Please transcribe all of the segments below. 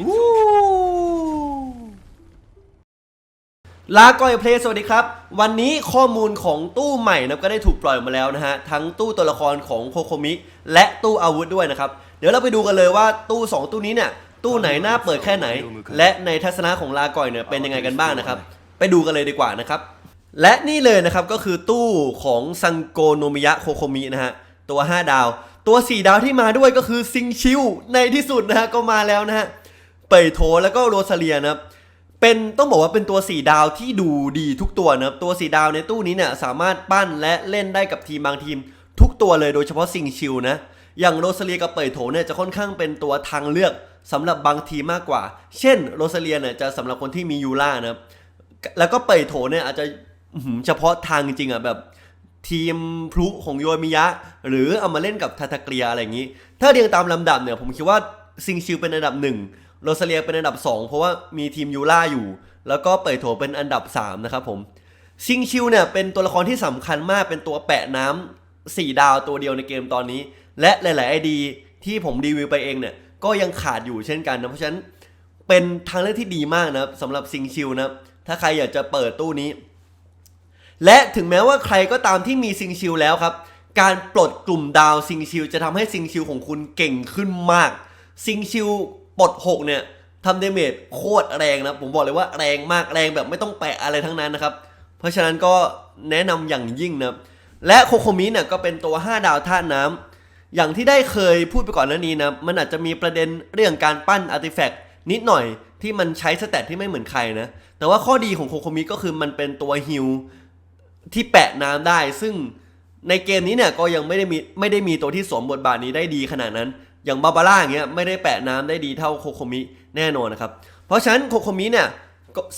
อู้ลาก่อยเพลย์สวัสดีครับ วันนี้ข้อมูลของตู้ใหม่นะก็ได้ถูกปล่อยออกมาแล้วนะฮะ ทั้งตู้ตัวละครของโคโคมิ และตู้อาวุธด้วยนะครับ เดี๋ยวเราไปดูกันเลยว่าตู้ 2 ตู้นี้เนี่ย ตู้ไหนน่าเปิดแค่ไหน และในทัศนะของลาก่อยเนี่ยเป็นยังไงกันบ้างนะครับ ไปดูกันเลยดีกว่านะครับ และนี่เลยนะครับก็คือตู้ของซังโกโนมิยะโคโคมินะฮะตัว 5 ดาว ตัว 4 ดาวที่มาด้วยก็คือซิงชิวในที่สุดนะฮะก็มาแล้วนะฮะ ปยโถแล้วก็โรซาเลียนะครับเป็นต้องบอกว่าเป็นตัว 4 ดาวที่ดูดีทุกตัวนะครับตัว 4 ดาวในตู้นี้เนี่ยสามารถปั้นและเล่นได้กับทีมบางทีม ทุกตัวเลยโดยเฉพาะซิงชิวนะอย่างโรซาเลียกับเปยโถเนี่ยจะค่อนข้างเป็นตัวทางเลือกสำหรับบางทีมากกว่า เช่นโรซาเลียเนี่ยจะสำหรับคนที่มียูล่านะครับแล้วก็เปยโถเนี่ยอาจจะเฉพาะทางจริงอะแบบทีมพลุของโยมิยะ หรือเอามาเล่นกับทาทาเกลียอะไรอย่างนี้ ถ้าเรียงตามลำดับเนี่ยผมคิดว่าซิงชิวเป็นอันดับหนึ่ง โรซาเลียเป็นอันดับ 2 เพราะว่ามีทีมยูล่าอยู่ แล้วก็เปยโถเป็นอันดับ 3 นะครับผมซิงชิวเนี่ยเป็นตัวละครที่สำคัญมากเป็นตัวแปะน้ำ4ดาวตัวเดียวในเกมตอนนี้ และหลายๆไอดีที่ผมรีวิวไปเองเนี่ยก็ยังขาดอยู่เช่นกันนะเพราะฉะนั้นเป็นทางเลือกที่ดีมากนะสำหรับซิงชิวนะถ้าใครอยากจะเปิดตู้นี้ และถึงแม้ว่าใครก็ตามที่มีซิงชิวแล้วครับการปลดกลุ่มดาวซิงชิวจะทำให้ซิงชิวของคุณเก่งขึ้นมากซิงชิว ปลด6เนี่ยทำเดเมจโคตรแรงนะผมบอกเลยว่าแรงมากแรงแบบไม่ต้องแปะอะไรทั้งนั้นนะครับ เพราะฉะนั้นก็แนะนำอย่างยิ่งนะและโคโคมิเนี่ยก็เป็นตัว 5 ดาวธาตุน้ำอย่างที่ได้เคยพูดไปก่อนหน้านี้นะมันอาจจะมีประเด็นเรื่องการปั้นอาร์ติแฟกต์นิดหน่อยที่มันใช้สแตทที่ไม่เหมือนใครนะแต่ว่าข้อดีของโคโคมิก็คือมันเป็นตัวฮิลที่แปะน้ำได้ ซึ่งในเกมนี้เนี่ยก็ยังไม่ได้มีไม่ได้มีตัวที่สวมบทบาทนี้ได้ดีขนาดนั้น อย่างบาบาร่าอย่างเงี้ยไม่ได้แปะน้ำได้ดีเท่าโคโคมิแน่นอนนะครับ เพราะฉะนั้นโคโคมิเนี่ย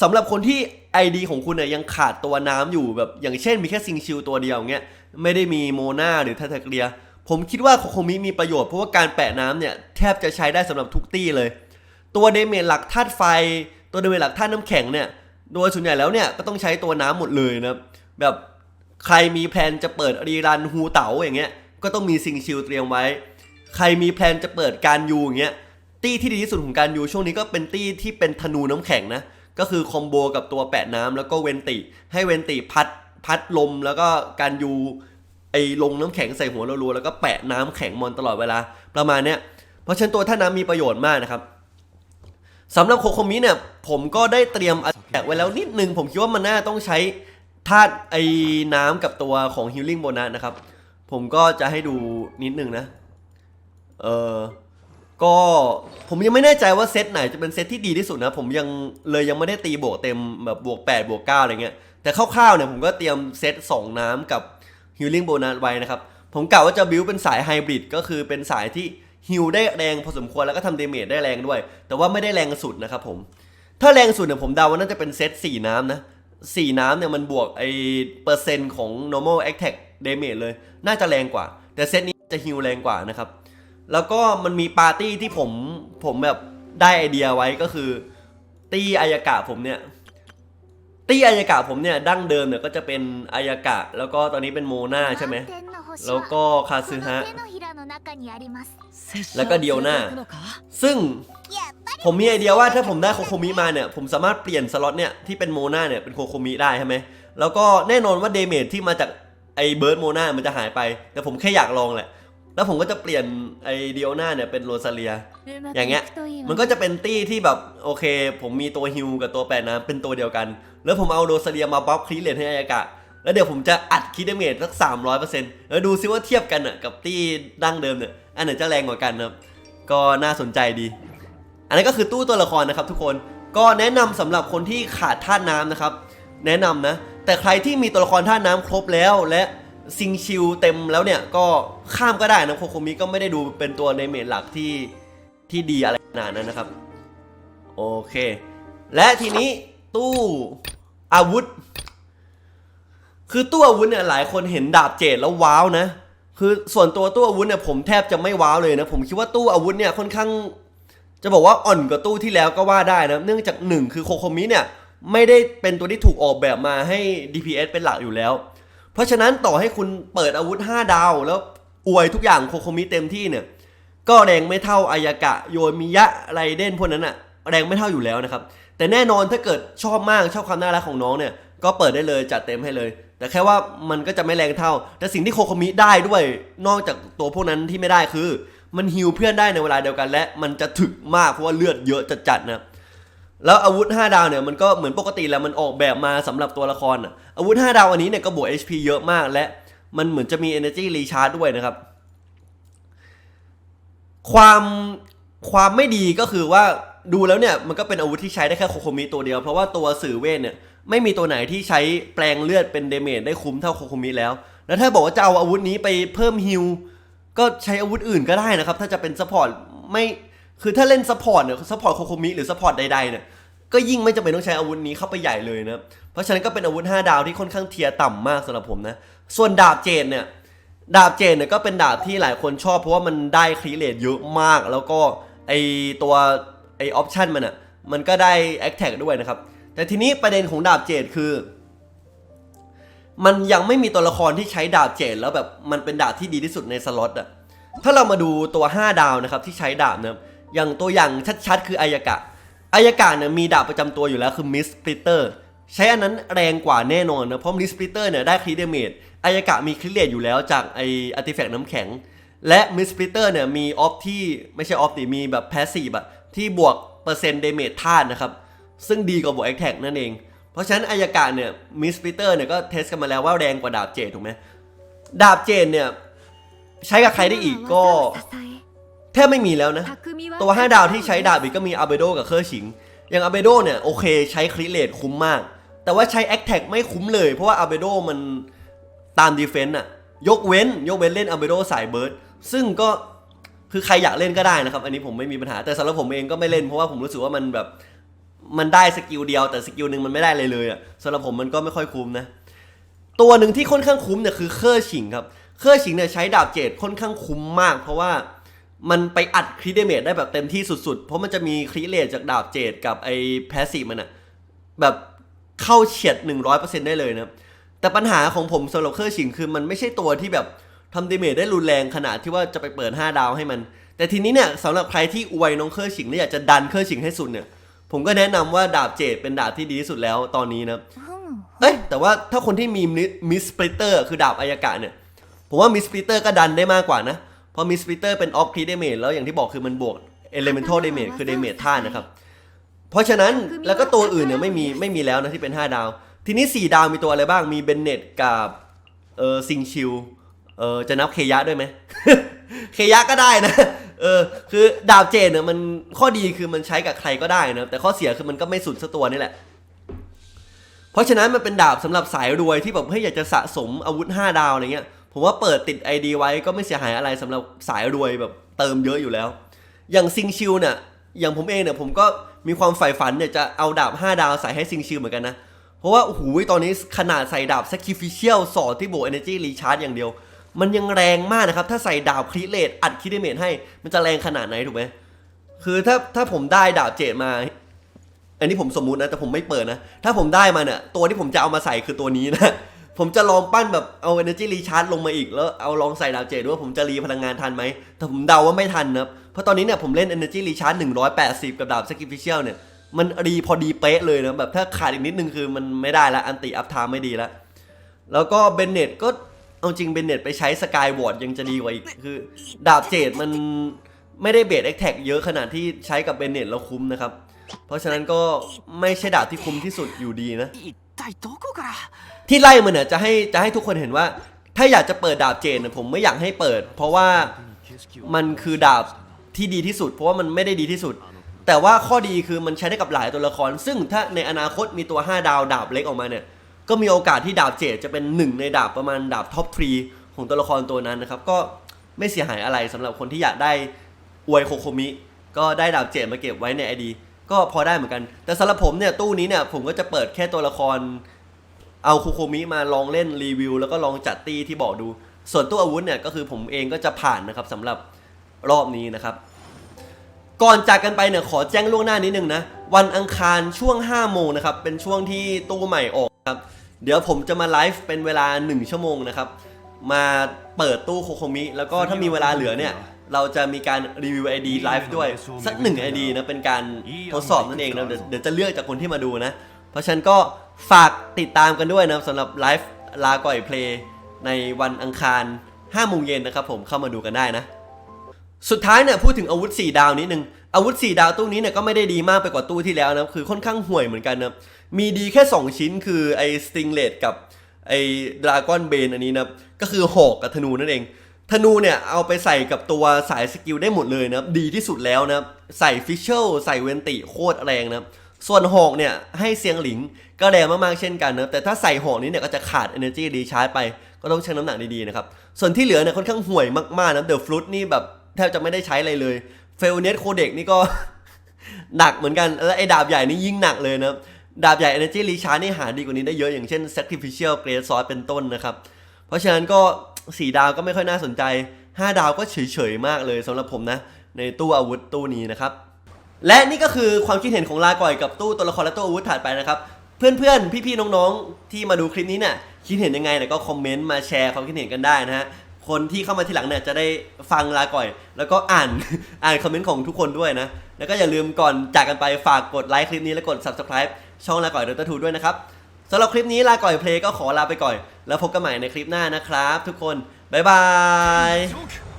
สำหรับคนที่ ID ของคุณเนี่ยยังขาดตัวน้ำอยู่แบบอย่างเช่นมีแค่ซิงชิลตัวเดียวอย่างเงี้ยไม่ได้มีโมนาหรือทาทาเกลียผมคิดว่าโคโคมิมีประโยชน์เพราะว่าการแปะน้ำเนี่ยแทบจะใช้ได้สำหรับทุกตี้เลย ตัวเดเมจหลักธาตุไฟ ตัวเดเมจหลักธาตุน้ำแข็งเนี่ยโดยส่วนใหญ่แล้วเนี่ยก็ต้องใช้ตัวน้ำหมดเลยนะแบบใครมีแพลนจะเปิดรีรันฮูเต๋าอย่างเงี้ยก็ต้องมีซิงชิลเตรียมไว้ ใครมีแพลนจะเปิดการยูอย่างเงี้ยตี้ที่ดีที่สุดของการยูช่วงนี้ก็เป็นตี้ที่เป็นธนูน้ำแข็งนะก็คือคอมโบกับตัวแปะน้ำแล้วก็เวนติให้เวนติพัดพัดลมแล้วก็การยูไอ้ลงน้ำแข็งใส่หัวรัวๆแล้วก็แปะน้ำแข็งมอนตลอดเวลาประมาณเนี้ยเพราะฉะนั้นตัวท่าน้ำมีประโยชน์มากนะครับสำหรับโคโคมิเนี่ยผมก็ได้เตรียมแตกไว้แล้วนิดนึง ผมคิดว่ามันน่าต้องใช้ธาตุไอ้น้ำกับตัวของฮิลลิ่งโบนัสนะครับ ผมก็จะให้ดูนิดนึงนะ เออก็ผมยังไม่แน่ใจว่าเซตไหนจะเป็นเซตที่ดีที่สุดนะ ผมยังเลยยังไม่ได้ตีบวกเต็มแบบบวก 8 บวก 9 อะไรเงี้ย แต่คร่าวๆเนี่ยผมก็เตรียมเซต 2 น้ำกับฮิลลิ่งโบนัสไว้นะครับ ผมกะว่าจะบิวเป็นสายไฮบริดก็คือเป็นสายที่ฮิลได้แรงพอสมควรแล้วก็ทำเดเมจได้แรงด้วย แต่ว่าไม่ได้แรงสุดนะครับผม ถ้าแรงสุดเนี่ยผมเดาว่าน่าจะเป็นเซต 4 น้ำนะ 4 น้ำเนี่ยมันบวกไอเปอร์เซ็นต์ของ normal attack damage เลย น่าจะแรงกว่า แต่เซตนี้จะฮิลแรงกว่านะครับ แล้วก็มันมีปาร์ตี้ที่ผมผมแบบได้ไอเดียไว้ก็คือ ตี้อายากะผมเนี่ย ตี้อายากะผมเนี่ยดั้งเดิมเนี่ยก็จะเป็นอายากะ แล้วก็ตอนนี้เป็นโมนาใช่ไหมแล้วก็คาซึฮะแล้วก็เดียวหน้าซึ่งผมมีไอเดียว่าถ้าผมได้โคโคมิมาเนี่ยผมสามารถเปลี่ยนสล็อตเนี่ยที่เป็นโมนาเนี่ยเป็นโคโคมิได้ใช่ไหมแล้วก็แน่นอนว่าเดเมจที่มาจากไอเบิร์ดโมนามันจะหายไป แต่ผมแค่อยากลองแหละ แล้วผมก็จะเปลี่ยนไอเดียนาเนี่ยเป็นโรซาเลีย อย่างเงี้ย มันก็จะเป็นตี้ที่แบบโอเค ผมมีตัวฮิวกับตัวแปรน้ำเป็นตัวเดียวกัน แล้วผมเอาโรซาเลียมาบัฟคลีเลนให้อายากะแล้วเดี๋ยวผมจะอัดคิดเดเมจสักสามร้อยเปอร์เซ็นต์แล้วดูซิว่าเทียบกันอะกับตี้ดั้งเดิมเนี่ย อันไหนจะแรงกว่ากันนะครับ ก็น่าสนใจดี อันนี้นก็คือตู้ตัวละครนะครับทุกคน ก็แนะนำสำหรับคนที่ขาดธาตุน้ำนะครับ แนะนำนะ แต่ใครที่มีตัวละครธาตุน้ำครบแล้วและซิงชิลเต็มแล้วเนี่ยก็ ข้ามก็ได้นะโคโคมิก็ไม่ได้ดูเป็นตัวในเมจหลักที่ที่ดีอะไรขนาดนั้นนะครับ โอเค และทีนี้ตู้อาวุธ คือตู้อาวุธเนี่ยหลายคนเห็นดาบเจดแล้วว้าวนะ คือส่วนตัวตู้อาวุธเนี่ยผมแทบจะไม่ว้าวเลยนะ ผมคิดว่าตู้อาวุธเนี่ยค่อนข้าง จะบอกว่าอ่อนกว่าตู้ที่แล้วก็ว่าได้นะ เนื่องจากหนึ่งคือโคโคมิเนี่ยไม่ได้เป็นตัวที่ถูกออกแบบมาให้ DPS เป็นหลักอยู่แล้ว เพราะฉะนั้นต่อให้คุณเปิดอาวุธ 5 ดาวแล้ว อวยทุกอย่างโคโคมิเต็มที่เนี่ย ก็แรงไม่เท่าอายากะโยมิยะไรเดนพวกนั้นอะแรงไม่เท่าอยู่แล้วนะครับ แต่แน่นอนถ้าเกิดชอบมากชอบความน่ารักของน้องเนี่ย ก็เปิดได้เลยจัดเต็มให้เลย แต่แค่ว่ามันก็จะไม่แรงเท่า แต่สิ่งที่โคโคมิได้ด้วย นอกจากตัวพวกนั้นที่ไม่ได้คือ มันฮิวเพื่อนได้ในเวลาเดียวกัน และมันจะถึกมากเพราะว่าเลือดเยอะจัดๆนะแล้วอาวุธ 5 ดาวเนี่ยมันก็เหมือนปกติแล้วมันออกแบบมาสำหรับตัวละครอะอาวุธ 5 ดาวอันนี้เนี่ยก็บวก HP เยอะมากและ มันเหมือนจะมี Energy Recharge ด้วยนะครับ ความความไม่ดีก็คือว่าดูแล้วเนี่ยมันก็เป็นอาวุธที่ใช้ได้แค่โคโคมิตัวเดียว เพราะว่าตัวสื่อเวทเนี่ยไม่มีตัวไหนที่ใช้แปลงเลือดเป็นเดเมจได้คุ้มเท่าโคโคมิแล้ว แล้วถ้าบอกว่าจะเอาอาวุธนี้ไปเพิ่มฮิลก็ใช้อาวุธอื่นก็ได้นะครับ ถ้าจะเป็นซัพพอร์ตไม่คือถ้าเล่นซัพพอร์ตเนี่ยซัพพอร์ตโคโคมิหรือซัพพอร์ตใดๆเนี่ยก็ยิ่งไม่จำเป็นต้องใช้อาวุธนี้เข้าไปใหญ่เลยนะเพราะฉะนั้นก็เป็นอาวุธ 5 ดาวที่ค่อนข้างเทียร์ต่ำมากสำหรับผมนะ ส่วนดาบเจนเนี่ยดาบเจนเนี่ยก็เป็นดาบที่หลายคนชอบ เพราะว่ามันได้ครีเลตเยอะมาก แล้วก็ไอตัวไอออปชันมันอะมันก็ได้แอคแท็กด้วยนะครับ แต่ทีนี้ประเด็นของดาบเจนคือ มันยังไม่มีตัวละครที่ใช้ดาบเจนแล้วแบบมันเป็นดาบที่ดีที่สุดในสล็อตอะถ้าเรามาดูตัว 5 ดาวนะครับที่ใช้ดาบนะครับอย่างตัวอย่างชัดๆ คืออายากะอายากะเนี่ยมีดาบประจำตัวอยู่แล้วคือมิสปริเตอร์ ใช้อันนั้นแรงกว่าแน่นอนนะ เพราะมิสปริเตอร์เนี่ยได้ครีเดเมจอายากะมีคลิเลตอยู่แล้วจากไออาร์ติแฟกต์น้ำแข็ง และมิสปิเตอร์เนี่ยมีออฟที่ไม่ใช่ออฟดิมีแบบแพสซีฟอะที่บวกเปอร์เซ็นต์เดเมจธาตุนะครับ ซึ่งดีกว่าบวกแอคแท็กนั่นเอง เพราะฉะนั้นอายากะเนี่ยมิสปิเตอร์เนี่ยก็เทสกันมาแล้วว่าแรงกว่าดาบเจดถูกไหมดาบเจดเนี่ยใช้กับใครได้อีกก็แทบไม่มีแล้วนะ ตัว 5 ดาวที่ใช้ดาบอีกก็มีอาเบโดกับเคอร์ชิง อย่างอาเบโดเนี่ยโอเคใช้คริเลตคุ้มมาก แต่ว่าใช้แอคแท็กไม่คุ้มเลย เพราะว่าอาเบโดมันตามดีเฟนต์อะยกเว้น ยกเว้นเล่นอาเบโดสายเบิร์ดซึ่งก็คือใครอยากเล่นก็ได้นะครับ อันนี้ผมไม่มีปัญหาแต่สำหรับผมเองก็ไม่เล่นเพราะว่าผมรู้สึกว่ามันแบบมันได้สกิลเดียวแต่สกิลหนึ่งมันไม่ได้เลยเลยอะสำหรับผมมันก็ไม่ค่อยคุ้มนะตัวหนึ่งที่ค่อนข้างคุ้มเนี่ยคือเคอร์ชิงครับเคอร์ชิงเนี่ยใช้ดาบเจดค่อนข้างคุ้มมาก เพราะว่ามันไปอัดคริเดเมจได้แบบเต็มที่สุดๆ เพราะมันจะมีคริเลตจากดาบเจดกับไอ้แพสซีฟมันอะแบบ เข้าเฉียด 100%ได้เลยนะครับแต่ปัญหาของผมสำหรับเคอร์ชิงคือมันไม่ใช่ตัวที่แบบทำดาเมจได้รุนแรงขนาดที่ว่าจะไปเปิด 5 ดาวให้มัน แต่ทีนี้เนี่ยสำหรับใครที่อวยน้องเคอร์ชิงและอยากจะดันเคอร์ชิงให้สุดเนี่ยผมก็แนะนำว่าดาบเจดเป็นดาบที่ดีที่สุดแล้วตอนนี้นะครับเอ้ยแต่ว่าถ้าคนที่มีมิสปริเตอร์คือดาบอายากะเนี่ยผมว่ามิสปริเตอร์ก็ดันได้มากกว่านะเพราะมิสปริเตอร์เป็นออฟครีดเดเมจแล้วอย่างที่บอกคือมันบวกเอเลเมนทัลเดเมจคือเดเมจท่าตุนะครับ เพราะฉะนั้นแล้วก็ตัวอื่นเนี่ยไม่มีไม่มีแล้วนะที่เป็น 5 ดาว ทีนี้ 4 ดาวมีตัวอะไรบ้างมีเบนเน็ตกับเออซิงชิลเออจะนับเคยะด้วยไหม เคยะก็ได้นะเออคือดาบเจนเนี่ยมันข้อดีคือมันใช้กับใครก็ได้นะแต่ข้อเสียคือมันก็ไม่สุดสักตัวนี่แหละ เพราะฉะนั้นมันเป็นดาบสำหรับสายรวยที่แบบเฮ้ยอยากจะสะสมอาวุธ 5 ดาวอะไรเงี้ยผมว่าเปิดติด ID ไว้ก็ไม่เสียหายอะไรสำหรับสายรวยแบบเติมเยอะอยู่แล้ว อย่างซิงชิลเนี่ยอย่างผมเองเนี่ยผมก็ มีความใฝ่ฝันเนี่ยจะเอาดาบ 5 ดาวใส่ให้ซิงชิลเหมือนกันนะ เพราะว่าโอ้โหตอนนี้ขนาดใส่ดาบ sacrificial สอดที่บวก energy recharge อย่างเดียว มันยังแรงมากนะครับ ถ้าใส่ดาบคริเลตอัดคิเดเมจให้ มันจะแรงขนาดไหนถูกไหมคือถ้าถ้าผมได้ดาบเจดมา อันนี้ผมสมมุตินะ แต่ผมไม่เปิดนะ ถ้าผมได้มาเนี่ยตัวที่ผมจะเอามาใส่คือตัวนี้นะผมจะลองปั้นแบบเอา energy recharge ลงมาอีกแล้วเอาลองใส่ดาวเจดด้วยผมจะรีพลังงานทันไหมแต่ผมเดาว่าไม่ทันนะครับ เพราะตอนนี้เนี่ยผมเล่น Energy Recharge 180 กับดาบสกิฟฟิเชียลเนี่ย มันรีพอดีเป๊ะเลยนะ แบบถ้าขาดอีกนิดนึงคือมันไม่ได้ละอันติอัพทามไม่ดีละแล้วก็เบนเน็ตก็เอาจริงเบนเน็ตไปใช้สกายวอร์ดยังจะดีกว่าอีก คือดาบเจดมันไม่ได้เบสเอ็กแท็กเยอะขนาดที่ใช้กับเบนเน็ตแล้วคุ้มนะครับ เพราะฉะนั้นก็ไม่ใช่ดาบที่คุ้มที่สุดอยู่ดีนะ ที่ไล่มันเนี่ยจะให้จะให้ทุกคนเห็นว่า ถ้าอยากจะเปิดดาบเจดเนี่ยผมไม่อยากให้เปิด เพราะว่ามันคือดาบ ที่ดีที่สุด เพราะว่ามันไม่ได้ดีที่สุด แต่ว่าข้อดีคือมันใช้ได้กับหลายตัวละคร ซึ่งถ้าในอนาคตมีตัว 5 ดาวดาบเล็กออกมาเนี่ย ก็มีโอกาสที่ดาบเจดจะเป็นหนึ่งในดาบประมาณดาบท็อปทรีของตัวละครตัวนั้นนะครับ ก็ไม่เสียหายอะไรสำหรับคนที่อยากได้อวยโคโคมิ ก็ได้ดาบเจดมาเก็บไว้ในไอดีก็พอได้เหมือนกัน แต่สำหรับผมเนี่ยตู้นี้เนี่ยผมก็จะเปิดแค่ตัวละคร เอาคูโคมิมาลองเล่นรีวิว แล้วก็ลองจัดตีที่บอกดู ส่วนตู้อาวุธเนี่ยก็คือผมเองก็จะผ่านนะครับสำหรับ รอบนี้นะครับก่อนจากกันไปเนี่ยขอแจ้งล่วงหน้านิดนึงนะ วันอังคารช่วง 5 โมงนะครับ เป็นช่วงที่ตู้ใหม่ออกครับ เดี๋ยวผมจะมาไลฟ์เป็นเวลา 1 ชั่วโมงนะครับ มาเปิดตู้โคโคมิ แล้วก็ถ้ามีเวลาเหลือเนี่ย เราจะมีการรีวิว ID ไลฟ์ด้วย สักหนึ่ง ID นะ เป็นการทดสอบนั่นเองนะเดี๋ยวจะเลือกจากคนที่มาดูนะ เพราะฉะนั้นก็ฝากติดตามกันด้วยนะสำหรับไลฟ์ลาก่อยเพลย์ในวันอังคาร5โมงเย็นนะครับผมเข้ามาดูกันได้นะ สุดท้ายเนี่ยพูดถึงอาวุธ 4 ดาวนิดนึง อาวุธ 4 ดาวตู้นี้เนี่ยก็ไม่ได้ดีมากไปกว่าตู้ที่แล้วนะคือค่อนข้างห่วยเหมือนกันนะมีดีแค่ 2 ชิ้นคือไอ้สติงเลดกับไอ้ดราก้อนเบนอันนี้นะก็คือหอกกับธนูนั่นเองธนูเนี่ยเอาไปใส่กับตัวสายสกิลได้หมดเลยนะดีที่สุดแล้วนะใส่ฟิชเชลใส่เวนติโคตรแรงนะส่วนหอกเนี่ยให้เซียงหลิงก็แรงมากๆเช่นกันนะแต่ถ้าใส่หอกนี้เนี่ยก็จะขาด Energy รีชาร์จไปก็ต้องชั่งน้ำหนักดีๆนะครับส่วนที่เหลือเนี่ยค่อนข้างห่วยมากๆนะเดอะฟลุตนี่แบบ แทบจะไม่ได้ใช้อะไรเลยเฟลเนสโคเด็กนี่ก็ หนักเหมือนกันแล้วไอ้ดาบใหญ่นี่ยิ่งหนักเลยนะดาบใหญ่ Energy Recharge นี่หาดีกว่านี้ได้เยอะอย่างเช่น Sacrificial Great Sword เป็นต้นนะครับ เพราะฉะนั้นก็ 4 ดาวก็ไม่ค่อยน่าสนใจ 5 ดาวก็เฉยๆมากเลยสำหรับผมนะ ในตู้อาวุธตู้นี้นะครับ และนี่ก็คือความคิดเห็นของลาก่อยกับตู้ตัวละครและตู้อาวุธถัดไปนะครับ เพื่อนๆ พี่ๆ น้องๆ ที่มาดูคลิปนี้เนี่ยคิดเห็นยังไงเนี่ยก็คอมเมนต์มาแชร์ความคิดเห็นกันได้นะฮะ คนที่เข้ามาทีหลังเนี่ยจะได้ฟังลาก่อย แล้วก็อ่านอ่านคอมเมนต์ของทุกคนด้วยนะ แล้วก็อย่าลืมก่อนจากกันไปฝากกดไลค์คลิปนี้และกด subscribe ช่องลาก่อยดอทูด้วยนะครับสำหรับคลิปนี้ลาก่อยเพลงก็ขอลาไปก่อน แล้วพบกันใหม่ในคลิปหน้านะครับ ทุกคน บ๊ายบาย